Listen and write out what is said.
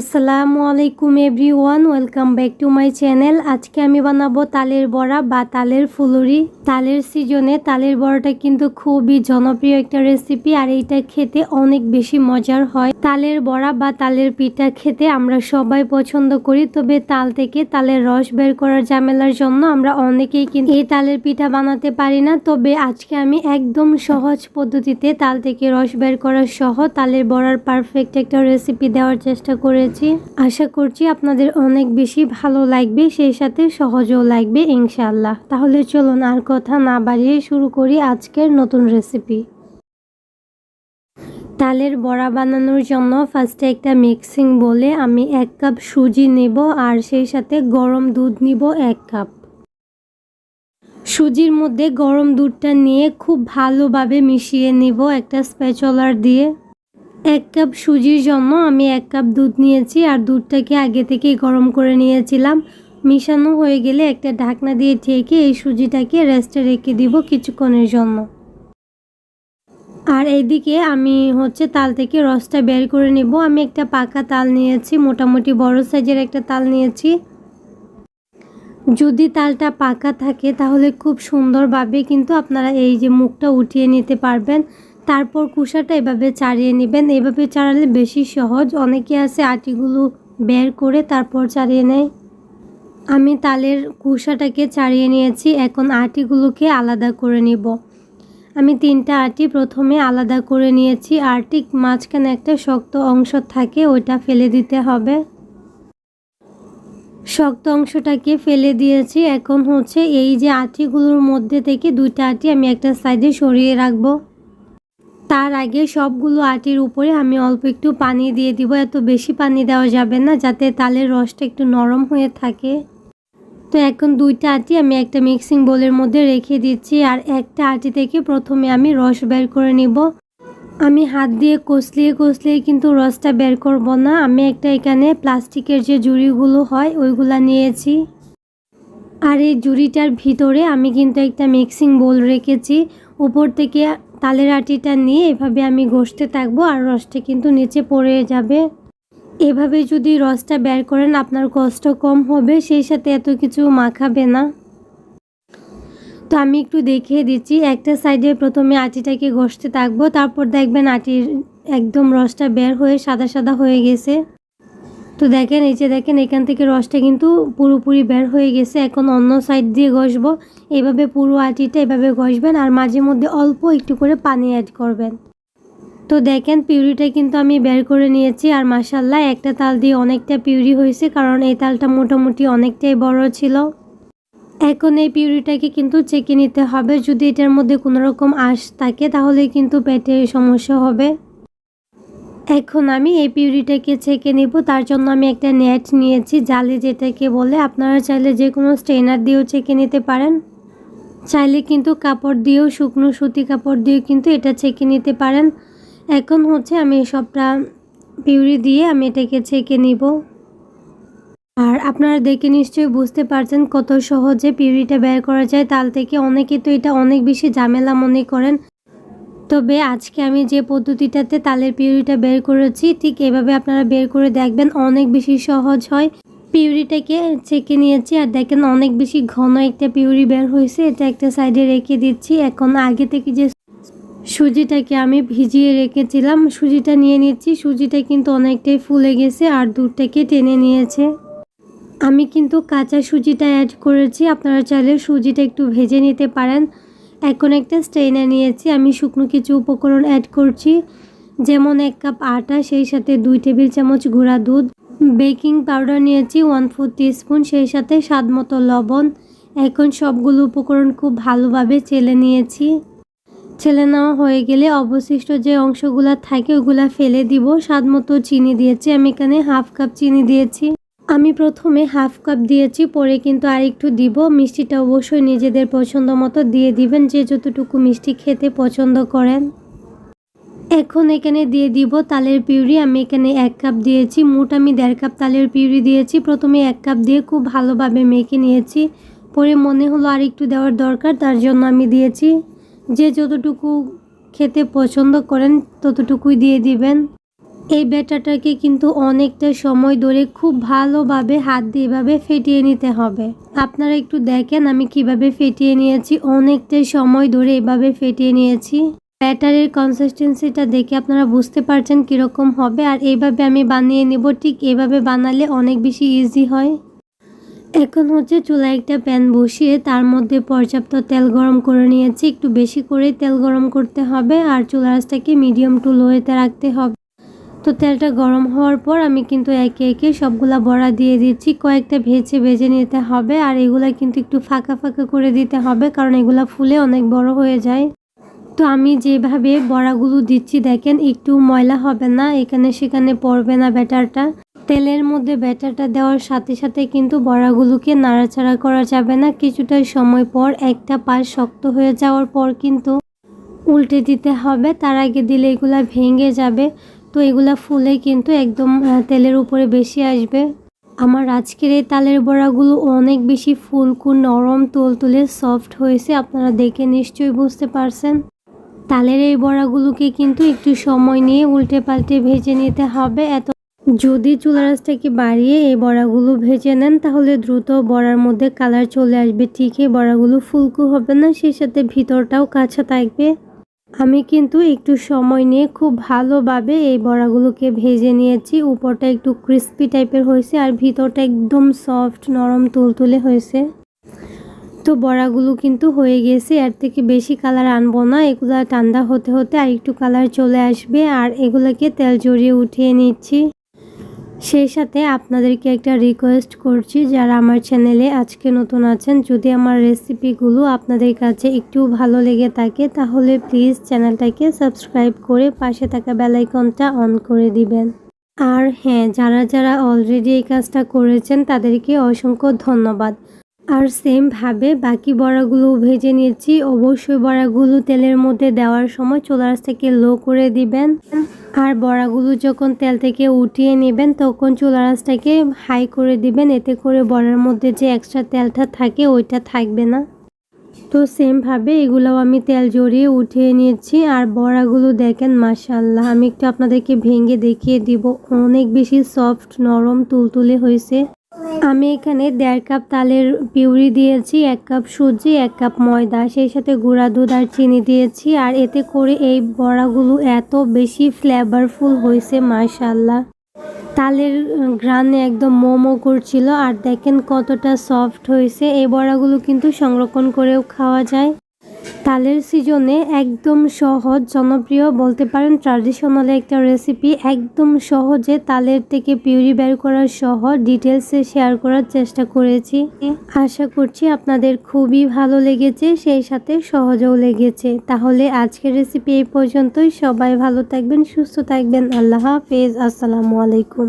আসসালামু আলাইকুম everyone, welcome back to my channel. আজকে আমি বানাবো তালের বড়া বা তালের ফুলুরি। তালের সিজনে তালের বড়াটা কিন্তু খুবই জনপ্রিয় একটা রেসিপি আর এইটা খেতে অনেক বেশি মজার হয়। তালের বড়া বা তালের পিঠা খেতে আমরা সবাই পছন্দ করি, তবে তাল থেকে তালের রস বের করার ঝামেলার জন্য আমরা অনেকেই কিন্তু এই তালের পিঠা বানাতে পারি না। তবে আজকে আমি একদম সহজ পদ্ধতিতে তাল থেকে রস বের করার সহ তালের বড়ার পারফেক্ট একটা রেসিপি দেওয়ার চেষ্টা করেছি। আশা করছি আপনাদের অনেক বেশি ভালো লাগবে, সেই সাথে সহজও লাগবে ইনশাআল্লাহ। তাহলে চলুন আর কথা না বাড়িয়ে শুরু করি আজকের নতুন রেসিপি তালের বড়া বানানোর জন্য ফার্স্টে একটা মিক্সিং বলে আমি এক কাপ সুজি নেব আর সেই সাথে গরম দুধ নিব এক কাপ সুজির মধ্যে গরম দুধটা নিয়ে খুব ভালোভাবে মিশিয়ে নিব একটা স্প্যাচলার দিয়ে। এক কাপ সুজির জন্য আমি এক কাপ দুধ নিয়েছি আর দুধটাকে আগে থেকেই গরম করে নিয়েছিলাম। মিশানো হয়ে গেলে একটা ঢাকনা দিয়ে ঢেকে এই সুজিটাকে রেস্টে রেখে দিব কিছুক্ষণের জন্য। আর এইদিকে আমি হচ্ছে তাল থেকে রসটা বের করে নেব। আমি একটা পাকা তাল নিয়েছি, মোটামুটি বড় সাইজের একটা তাল নিয়েছি। যদি তালটা পাকা থাকে তাহলে খুব সুন্দরভাবে কিন্তু আপনারা এই যে মুখটা উঠিয়ে নিতে পারবেন। তারপর কুসাটা এভাবে চাড়িয়ে নেবেন। এভাবে চাড়ালে বেশি সহজ। অনেকে আছে আটিগুলো বের করে তারপর চাড়িয়ে নেয়। আমি তালের কুসাটাকে ছাড়িয়ে নিয়েছি। এখন আটিগুলোকে আলাদা করে নিব। আমি তিনটা আটি প্রথমে আলাদা করে নিয়েছি। আর ঠিক মাঝখানে একটা শক্ত অংশ থাকে, ওইটা ফেলে দিতে হবে। শক্ত অংশটাকে ফেলে দিয়েছি। এখন হচ্ছে এই যে আটিগুলোর মধ্যে থেকে দুইটা আটি আমি একটা সাইডে সরিয়ে রাখব। তার আগে সবগুলো আটির উপরে আমি অল্প একটু পানি দিয়ে দিব। এত বেশি পানি দেওয়া যাবে না, যাতে তালের রসটা একটু নরম হয়ে থাকে। তো এখন দুইটা আটি আমি একটা মিক্সিং বোলের মধ্যে রেখে দিচ্ছি আর একটা আটি থেকে প্রথমে আমি রস বের করে নিব। আমি হাত দিয়ে কষলিয়ে কষলিয়ে কিন্তু রসটা বের করব না। আমি একটা এখানে প্লাস্টিকের যে জুড়িগুলো হয়, ওইগুলা নিয়েছি। আর এই জুড়িটার ভিতরে আমি কিন্তু একটা মিক্সিং বোল রেখেছি। উপর থেকে তালের আটিটা নিয়ে এভাবে আমি ঘষতে থাকব আর রসটা কিন্তু নিচে পড়ে যাবে। এভাবে যদি রসটা বের করেন আপনার কষ্ট কম হবে, সেই সাথে এত কিছু মাখাবে না। তো আমি একটু দেখিয়ে দিচ্ছি, একটা সাইডে প্রথমে আটিটাকে ঘষতে থাকব, তারপর দেখবেন আটির একদম রসটা বের হয়ে সাদা সাদা হয়ে গেছে। তো দেখেন, এই যে দেখেন, এখান থেকে রসটা কিন্তু পুরোপুরি বের হয়ে গেছে। এখন অন্য সাইড দিয়ে ঘষবো। এভাবে পুরো আটিটা এভাবে ঘষবেন আর মাঝে মধ্যে অল্প একটু করে পানি অ্যাড করবেন। তো দেখেন, পিউরিটা কিন্তু আমি বের করে নিয়েছি আর মাসাল্লাহ একটা তাল দিয়ে অনেকটা পিউরি হয়েছে কারণ এই তালটা মোটামুটি অনেকটাই বড় ছিল। এখন এই পিউরিটাকে কিন্তু চেকে নিতে হবে। যদি এটার মধ্যে কোনো রকম আঁশ থাকে, তাহলে কিন্তু পেটে সমস্যা হবে। এখন আমি এই পিউরিটাকে ছেঁকে নেব, তার জন্য আমি একটা নেট নিয়েছি, জালি যেটাকে বলে। আপনারা চাইলে যে কোনো স্ট্রেনার দিয়েও ছেঁকে নিতে পারেন। চাইলে কিন্তু কাপড় দিয়েও, শুকনো সুতি কাপড় দিয়েও কিন্তু এটা ছেঁকে নিতে পারেন। এখন হচ্ছে আমি সবটা পিউরি দিয়ে আমি এটাকে ছেঁকে নিব। আর আপনারা দেখে নিশ্চয়ই বুঝতে পারছেন কত সহজে পিউরিটা বের করা যায়। তাল থেকে অনেকে তো এটা অনেক বেশি ঝামেলা মনে করেন। তবে আজকে আমি যে পদ্ধতিটাতে তালের পিউরিটা বের করেছি, ঠিক এভাবে আপনারা বের করে দেখবেন অনেক বেশি সহজ হয়। পিউরিটাকে চেকে নিয়েছি আর দেখেন অনেক বেশি ঘন একটা পিউরি বের হয়েছে। এটা একটা সাইডে রেখে দিচ্ছি। এখন আগে থেকে যে সুজিটাকে আমি ভিজিয়ে রেখেছিলাম, সুজিটা নিয়ে নিচ্ছি। সুজিটা কিন্তু অনেকটাই ফুলে গেছে আর দুধটাকে টেনে নিয়েছে। আমি কিন্তু কাঁচা সুজিটা অ্যাড করেছি। আপনারা চাইলে সুজিটা একটু ভেজে নিতে পারেন। এখন একটা স্ট্রেনার নিয়েছি, আমি শুকনো কিছু উপকরণ অ্যাড করছি, যেমন এক কাপ আটা, সেই সাথে দুই টেবিল চামচ গুঁড়া দুধ বেকিং পাউডার নিয়েছি ওয়ান ফোর স্পুন সেই সাথে স্বাদ মতো লবণ, এখন সবগুলো উপকরণ খুব ভালোভাবে চেলে নিয়েছি। ছেলে নেওয়া হয়ে গেলে অবশিষ্ট যে অংশগুলো থাকে ওগুলা ফেলে দিব, স্বাদ মতো চিনি দিয়েছি, আমি এখানে হাফ কাপ চিনি দিয়েছি। আমি প্রথমে হাফ কাপ দিয়েছি, পরে কিন্তু আর একটু দিব। মিষ্টিটা অবশ্যই নিজেদের পছন্দ মতো দিয়ে দিবেন, যে যতটুকু মিষ্টি খেতে পছন্দ করেন। এখন এখানে দিয়ে দিব তালের পিউরি। আমি এখানে এক কাপ দিয়েছি, মোট আমি দেড় কাপ তালের পিউরি দিয়েছি। প্রথমে এক কাপ দিয়ে খুব ভালোভাবে মেখে নিয়েছি। পরে মনে হলো আর একটু দেওয়ার দরকার, তার জন্য আমি দিয়েছি। যে যতটুকু খেতে পছন্দ করেন, ততটুকুই দিয়ে দিবেন। এই ব্যাটাটাকে কিন্তু অনেকটা সময় ধরে খুব ভালোভাবে হাত দিয়ে এভাবে ফেটিয়ে নিতে হবে। আপনারা একটু দেখেন আমি কীভাবে ফেটিয়ে নিয়েছি, অনেকটা সময় ধরে এভাবে ফেটিয়ে নিয়েছি। ব্যাটারের কনসিস্টেন্সিটা দেখে আপনারা বুঝতে পারছেন কীরকম হবে আর এইভাবে আমি বানিয়ে নেব, ঠিক এভাবে বানালে অনেক বেশি ইজি হয়। এখন হচ্ছে চুলায় একটা প্যান বসিয়ে তার মধ্যে পর্যাপ্ত তেল গরম করে নিয়েছি, একটু বেশি করে তেল গরম করতে হবে আর চুলা আঁচটাকে মিডিয়াম টু লোয়েতে রাখতে হবে। তো তেলটা গরম হওয়ার পর আমি কিন্তু একে একে সবগুলা বড়া দিয়ে দিচ্ছি। কয়েকটা ভেজে ভেজে নিতে হবে আর এগুলা কিন্তু একটু ফাঁকা ফাঁকা করে দিতে হবে কারণ এগুলা ফুলে অনেক বড় হয়ে যায়। তো আমি যেভাবে বড়াগুলো দিচ্ছি দেখেন একটু ময়লা হবে না, এখানে সেখানে পড়বে না ব্যাটারটা। তেলের মধ্যে ব্যাটারটা দেওয়ার সাথে সাথে কিন্তু বড়াগুলোকে নাড়াচাড়া করা যাবে না। কিছুটা সময় পর একটা পাশ শক্ত হয়ে যাওয়ার পর কিন্তু উল্টে দিতে হবে। তার আগে দিলে এগুলা ভেঙে যাবে। তো এগুলা ফুলে কিন্তু একদম তেলের উপরে বেশি আসবে। আমার আজকের এই তালের বড়াগুলো অনেক বেশি ফুলকু নরম, তুলতুলে, সফট হয়েছে। আপনারা দেখে নিশ্চয়ই বুঝতে পারছেন। তালের এই বড়াগুলোকে কিন্তু একটু সময় নিয়ে উল্টে পাল্টে ভেজে নিতে হবে। এত যদি চুলা রাসটাকে বাড়িয়ে এই বড়াগুলো ভেজে নেন, তাহলে দ্রুত বড়ার মধ্যে কালার চলে আসবে। ঠিকই বড়াগুলো ফুলকু হবে না, সেই সাথে ভিতরটাও কাঁচা থাকবে। আমি কিন্তু একটু সময় নিয়ে খুব ভালোভাবে এই বড়াগুলোকে ভেজে নিয়েছি। উপরটা একটু ক্রিস্পি টাইপের হয়েছে আর ভিতরটা একদম সফট নরম, তুলতুলে হয়েছে। তো বড়াগুলো কিন্তু হয়ে গেছে, এর থেকে বেশি কালার আনব না। এগুলা ঠান্ডা হতে হতে আর একটু কালার চলে আসবে। আর এগুলোকে তেল জড়িয়ে উঠিয়ে নিচ্ছি। সেই সাথে আপনাদেরকে একটা রিকোয়েস্ট করছি, যারা আমার চ্যানেলে আজকে নতুন আছেন, যদি আমার রেসিপিগুলো আপনাদের কাছে একটু ভালো লেগে থাকে, তাহলে প্লিজ চ্যানেলটাকে সাবস্ক্রাইব করে পাশে থাকা বেলাইকনটা অন করে দিবেন। আর হ্যাঁ যারা যারা অলরেডি এই কাজটা করেছেন, তাদেরকে অসংখ্য ধন্যবাদ। আর সেমভাবে বাকি বড়াগুলো ভেজে নিয়েছি। অবশ্যই বড়াগুলো তেলের মধ্যে দেওয়ার সময় চুলার থেকে লো করে দিবেন। আর বড়াগুলো যখন তেল থেকে উঠিয়ে নেবেন, তখন চুলা রাসটাকে হাই করে দিবেন। এতে করে বড়ার মধ্যে যে এক্সট্রা তেলটা থাকে, ওইটা থাকবে না। তো সেমভাবে এগুলোও আমি তেল জড়িয়ে উঠিয়ে নিয়েছি। আর বড়াগুলো দেখেন মাশাল্লাহ আমি একটু আপনাদেরকে ভেঙে দেখিয়ে দিব। অনেক বেশি সফট নরম, তুলতুলে হয়েছে। আমি এখানে দেড় কাপ তালের পিউরি দিয়েছি, এক কাপ সুজি, এক কাপ ময়দা, সেই সাথে গুঁড়া দুধ আর চিনি দিয়েছি। আর এতে করে এই বড়াগুলো এত বেশি ফ্লেভারফুল হয়েছে মাশাল্লাহ তালের গ্রানে একদম মোমো করছিল, আর দেখেন কতটা সফট হয়েছে। এই বড়াগুলো কিন্তু সংরক্ষণ করেও খাওয়া যায়। তালের সিজনে একদম সহজ, জনপ্রিয় বলতে পারেন ট্র্যাডিশনাল একটা রেসিপি একদম সহজে তালের থেকে পিউরি বের করার সহ ডিটেলসে শেয়ার করার চেষ্টা করেছি। আশা করছি আপনাদের খুবই ভালো লেগেছে, সেই সাথে সহজও লেগেছে। তাহলে আজকের রেসিপি এই পর্যন্তই। সবাই ভালো থাকবেন, সুস্থ থাকবেন। আল্লাহ হাফেজ। আসসালামু আলাইকুম।